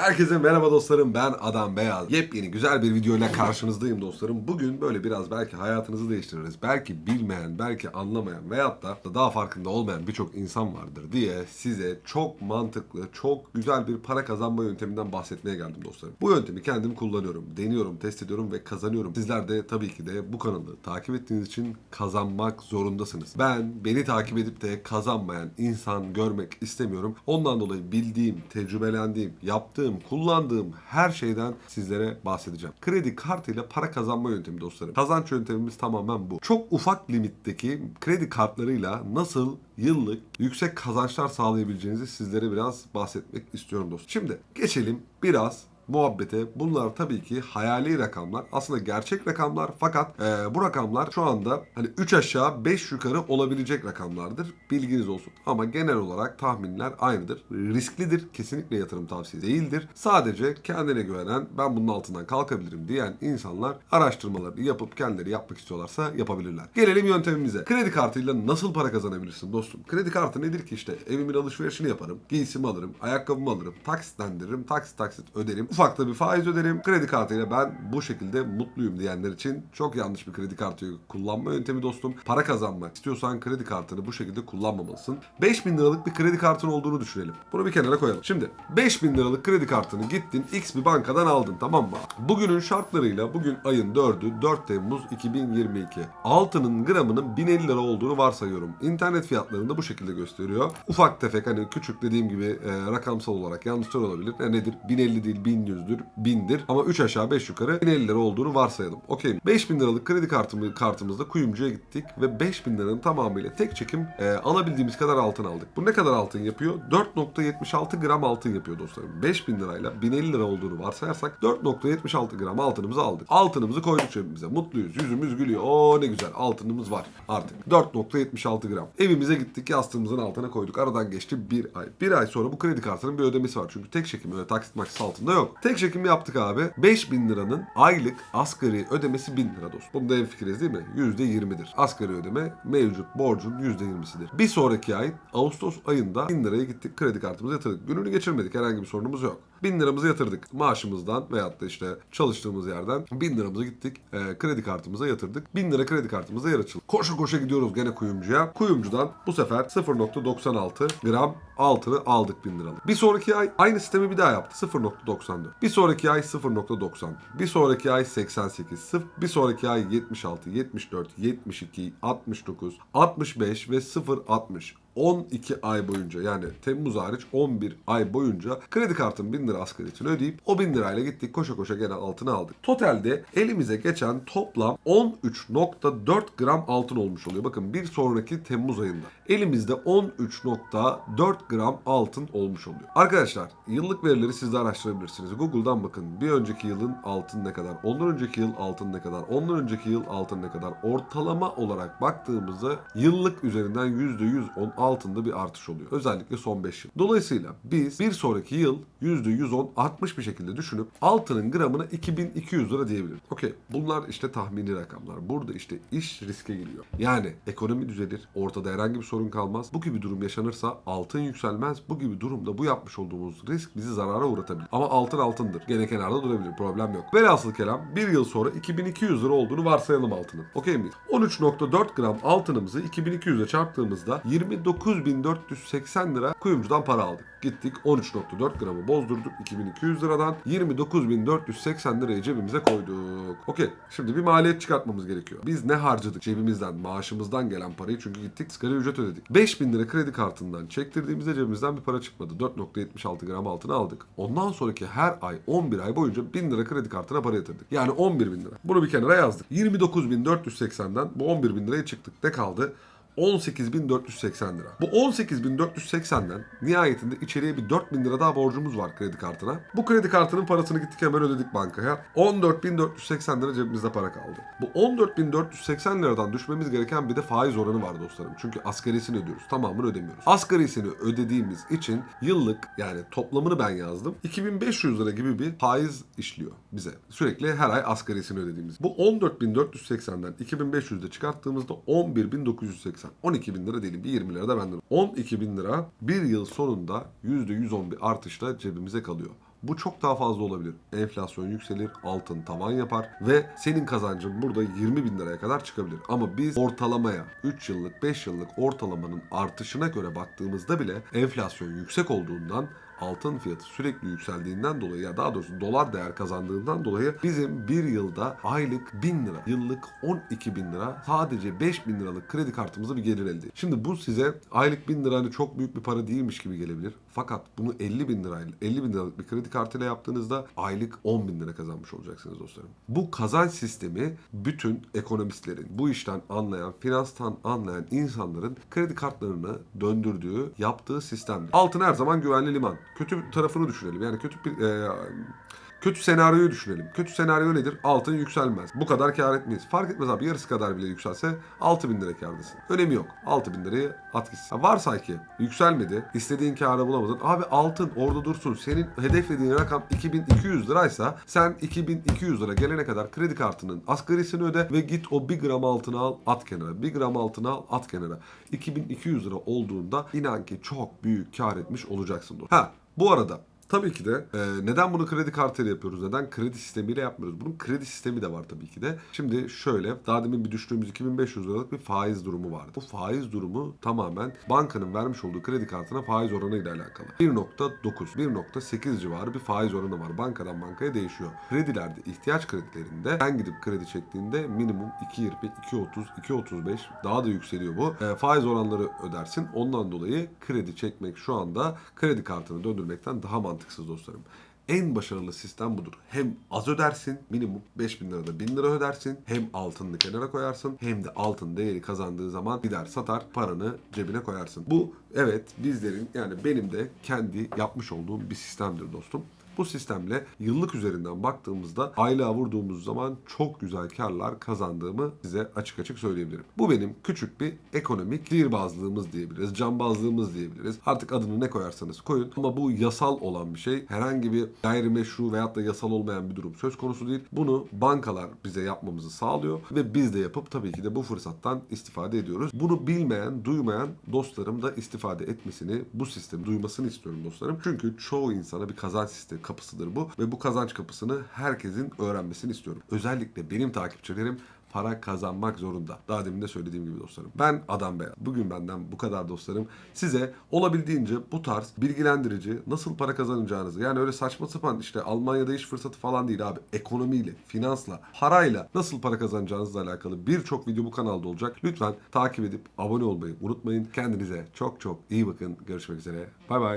Herkese merhaba dostlarım ben Adam Beyaz. Yepyeni güzel bir videoyla karşınızdayım dostlarım. Bugün böyle biraz belki hayatınızı değiştiririz. Belki bilmeyen, belki anlamayan veyahut da daha farkında olmayan birçok insan vardır diye size çok mantıklı, çok güzel bir para kazanma yönteminden bahsetmeye geldim dostlarım. Bu yöntemi kendim kullanıyorum, deniyorum, test ediyorum ve kazanıyorum. Sizler de tabii ki de bu kanalı takip ettiğiniz için kazanmak zorundasınız. Ben beni takip edip de kazanmayan insan görmek istemiyorum. Ondan dolayı bildiğim, tecrübelendiğim, yaptığım, kullandığım her şeyden sizlere bahsedeceğim. Kredi kartıyla para kazanma yöntemi dostlarım. Kazanç yöntemimiz tamamen bu. Çok ufak limitteki kredi kartlarıyla nasıl yıllık yüksek kazançlar sağlayabileceğinizi sizlere biraz bahsetmek istiyorum dostum. Şimdi geçelim biraz muhabbete. Bunlar tabii ki hayali rakamlar. Aslında gerçek rakamlar fakat e, bu rakamlar şu anda hani 3 aşağı 5 yukarı olabilecek rakamlardır. Bilginiz olsun. Ama genel olarak tahminler aynıdır. Risklidir. Kesinlikle yatırım tavsiyesi değildir. Sadece kendine güvenen ben bunun altından kalkabilirim diyen insanlar araştırmalarını yapıp kendileri yapmak istiyorlarsa yapabilirler. Gelelim yöntemimize. Kredi kartıyla nasıl para kazanabilirsin dostum? Kredi kartı nedir ki işte? Evimin alışverişini yaparım. Giysimi alırım. Ayakkabımı alırım. Taksitlendiririm. Taksit taksit öderim. Ufak da bir faiz öderim. Kredi kartıyla ben bu şekilde mutluyum diyenler için çok yanlış bir kredi kartı kullanma yöntemi dostum. Para kazanmak istiyorsan kredi kartını bu şekilde kullanmamalısın. 5000 liralık bir kredi kartın olduğunu düşünelim. Bunu bir kenara koyalım. Şimdi 5000 liralık kredi kartını gittin X bir bankadan aldın tamam mı? Bugünün şartlarıyla bugün ayın 4'ü 4 Temmuz 2022. Altının gramının 1050 lira olduğunu varsayıyorum. İnternet fiyatlarında bu şekilde gösteriyor. Ufak tefek hani küçük dediğim gibi e, rakamsal olarak yanlışlar olabilir. E, nedir? 1050 değil 1100'dür 1000'dir ama 3 aşağı 5 yukarı 1050 lira olduğunu varsayalım. Okey. 5000 liralık kredi kartımı, kartımızda kuyumcuya gittik ve 5000 liranın tamamıyla tek çekim e, alabildiğimiz kadar altın aldık. Bu ne kadar altın yapıyor? 4.76 gram altın yapıyor dostlarım. 5000 lirayla 1050 lira olduğunu varsayarsak 4.76 gram altınımızı aldık. Altınımızı koyduk cebimize. Mutluyuz. Yüzümüz gülüyor. Oo ne güzel. Altınımız var artık. 4.76 gram. Evimize gittik. Yastığımızın altına koyduk. Aradan geçti bir ay. Bir ay sonra bu kredi kartının bir ödemesi var. Çünkü tek çekim öyle taksit maksit altında yok. Tek çekim yaptık abi. 5000 liranın aylık asgari ödemesi 1000 lira dost. Bunda en fikiriz değil mi? %20'dir. Asgari ödeme mevcut borcun %20'sidir. Bir sonraki ay Ağustos ayında 1000 liraya gittik kredi kartımıza yatırdık. Gününü geçirmedik. Herhangi bir sorunumuz yok. 1000 liramızı yatırdık. Maaşımızdan veyahut da işte çalıştığımız yerden 1000 liramızı gittik. e, kredi kartımıza yatırdık. 1000 lira kredi kartımıza yer açıldı. Koşa koşa gidiyoruz gene kuyumcuya. Kuyumcudan bu sefer 0.96 gram altını aldık 1000 liralık. Bir sonraki ay aynı sistemi bir daha yaptı. 0.94. Bir sonraki ay 0.90. Bir sonraki ay 88. Sıf- Bir sonraki ay 76, 74, 72, 69, 65 ve 0.60. 12 ay boyunca yani Temmuz hariç 11 ay boyunca kredi kartın 1000 lira asgarisini ödeyip o 1000 lirayla gittik koşa koşa gene altını aldık. Totalde elimize geçen toplam 13.4 gram altın olmuş oluyor. Bakın bir sonraki Temmuz ayında elimizde 13.4 gram altın olmuş oluyor. Arkadaşlar yıllık verileri siz de araştırabilirsiniz. Google'dan bakın bir önceki yılın altın ne kadar, ondan önceki yıl altın ne kadar, ondan önceki yıl altın ne kadar. Ortalama olarak baktığımızda yıllık üzerinden %110 altında bir artış oluyor. Özellikle son 5 yıl. Dolayısıyla biz bir sonraki yıl %110 artmış bir şekilde düşünüp altının gramına 2200 lira diyebiliriz. Okey. Bunlar işte tahmini rakamlar. Burada işte iş riske giriyor. Yani ekonomi düzelir. Ortada herhangi bir sorun kalmaz. Bu gibi durum yaşanırsa altın yükselmez. Bu gibi durumda bu yapmış olduğumuz risk bizi zarara uğratabilir. Ama altın altındır. Gene kenarda durabilir. Problem yok. Velhasıl kelam bir yıl sonra 2200 lira olduğunu varsayalım altının. Okey miyiz? 13.4 gram altınımızı 2200'e çarptığımızda 29.480 lira kuyumcudan para aldık. Gittik 13.4 gramı bozdurduk 2200 liradan 29.480 lirayı cebimize koyduk. Okey şimdi bir maliyet çıkartmamız gerekiyor. Biz ne harcadık cebimizden maaşımızdan gelen parayı çünkü gittik asgari ücret ödedik. 5000 lira kredi kartından çektirdiğimizde cebimizden bir para çıkmadı. 4.76 gram altını aldık. Ondan sonraki her ay 11 ay boyunca 1000 lira kredi kartına para yatırdık. Yani 11 bin lira. Bunu bir kenara yazdık. 29.480'den bu 11 bin liraya çıktık. Ne kaldı? 18.480 lira. Bu 18.480'den nihayetinde içeriye bir 4.000 lira daha borcumuz var kredi kartına. Bu kredi kartının parasını gittik hemen ödedik bankaya. 14.480 lira cebimizde para kaldı. Bu 14.480 liradan düşmemiz gereken bir de faiz oranı var dostlarım. Çünkü asgarisini ödüyoruz. Tamamını ödemiyoruz. Asgarisini ödediğimiz için yıllık yani toplamını ben yazdım. 2500 lira gibi bir faiz işliyor bize. Sürekli her ay asgarisini ödediğimiz. Bu 14.480'den 2500'de çıkarttığımızda 11.980. 12 bin lira diyelim bir 20 lira da benden. 12 bin lira bir yıl sonunda %110 bir artışla cebimize kalıyor. Bu çok daha fazla olabilir. Enflasyon yükselir, altın tavan yapar ve senin kazancın burada 20 bin liraya kadar çıkabilir. Ama biz ortalamaya 3 yıllık 5 yıllık ortalamanın artışına göre baktığımızda bile enflasyon yüksek olduğundan altın fiyatı sürekli yükseldiğinden dolayı ya daha doğrusu dolar değer kazandığından dolayı bizim bir yılda aylık 1000 lira, yıllık 12 bin lira sadece 5 bin liralık kredi kartımıza bir gelir elde. Şimdi bu size aylık 1000 lira hani çok büyük bir para değilmiş gibi gelebilir. Fakat bunu 50 bin lirayla 50 bin liralık bir kredi kartıyla yaptığınızda aylık 10 bin lira kazanmış olacaksınız dostlarım. Bu kazanç sistemi bütün ekonomistlerin, bu işten anlayan, finanstan anlayan insanların kredi kartlarını döndürdüğü, yaptığı sistemdir. Altın her zaman güvenli liman. Kötü tarafını düşünelim. Yani kötü bir e, Kötü senaryoyu düşünelim. Kötü senaryo nedir? Altın yükselmez. Bu kadar kar etmeyiz. Fark etmez abi yarısı kadar bile yükselse 6 bin lira kardasın. Önemi yok. 6 bin lirayı at gitsin. Ha, varsay ki yükselmedi. istediğin karı bulamadın. Abi altın orada dursun. Senin hedeflediğin rakam 2200 liraysa sen 2200 lira gelene kadar kredi kartının asgarisini öde ve git o 1 gram altını al at kenara. 1 gram altını al at kenara. 2200 lira olduğunda inan ki çok büyük kar etmiş olacaksın. Ha bu arada Tabii ki de e, neden bunu kredi kartıyla yapıyoruz? Neden kredi sistemiyle yapmıyoruz? Bunun kredi sistemi de var tabii ki de. Şimdi şöyle daha demin bir düştüğümüz 2500 liralık bir faiz durumu vardı. Bu faiz durumu tamamen bankanın vermiş olduğu kredi kartına faiz oranı ile alakalı. 1.9, 1.8 civarı bir faiz oranı var. Bankadan bankaya değişiyor. Kredilerde, ihtiyaç kredilerinde sen gidip kredi çektiğinde minimum 2.20, 2.30, 2.35 daha da yükseliyor bu. E, faiz oranları ödersin. Ondan dolayı kredi çekmek şu anda kredi kartını döndürmekten daha mantıksız dostlarım. En başarılı sistem budur. Hem az ödersin, minimum 5000 lirada 1000 lira ödersin. Hem altını kenara koyarsın, hem de altın değeri kazandığı zaman gider satar, paranı cebine koyarsın. Bu evet bizlerin yani benim de kendi yapmış olduğum bir sistemdir dostum. Bu sistemle yıllık üzerinden baktığımızda aylığa vurduğumuz zaman çok güzel karlar kazandığımı size açık açık söyleyebilirim. Bu benim küçük bir ekonomik sihirbazlığımız diyebiliriz, cambazlığımız diyebiliriz. Artık adını ne koyarsanız koyun ama bu yasal olan bir şey. Herhangi bir gayrimeşru veyahut da yasal olmayan bir durum söz konusu değil. Bunu bankalar bize yapmamızı sağlıyor ve biz de yapıp tabii ki de bu fırsattan istifade ediyoruz. Bunu bilmeyen, duymayan dostlarım da istifade etmesini, bu sistemi duymasını istiyorum dostlarım. Çünkü çoğu insana bir kazanç sistemi kapısıdır bu ve bu kazanç kapısını herkesin öğrenmesini istiyorum. Özellikle benim takipçilerim para kazanmak zorunda. Daha demin de söylediğim gibi dostlarım. Ben Adam Beyaz. Bugün benden bu kadar dostlarım. Size olabildiğince bu tarz bilgilendirici nasıl para kazanacağınızı yani öyle saçma sapan işte Almanya'da iş fırsatı falan değil abi. Ekonomiyle, finansla, parayla nasıl para kazanacağınızla alakalı birçok video bu kanalda olacak. Lütfen takip edip abone olmayı unutmayın. Kendinize çok çok iyi bakın. Görüşmek üzere. Bay bay.